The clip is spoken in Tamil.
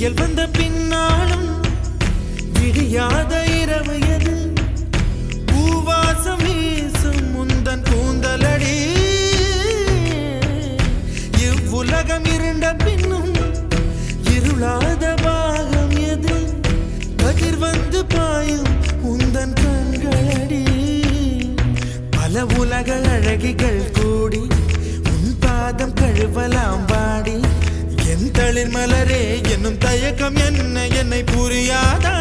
விடியல் வந்த பின்னாலும் விடியாத இரவு எது? பூவாசம் வீசும் முந்தன் கூந்தலடி. இவ்வுலகம் இருண்ட பின்னும் இருளாத பாகம் எது? பகிர் வந்து பாயும் உந்தன் கண்களடி. பல உலக அழகிகள் கூடி உன் பாதம் கழுவலாம் வா. என் மலரே என்னும் தயக்கம் என்ன? என்னை புரியாதா?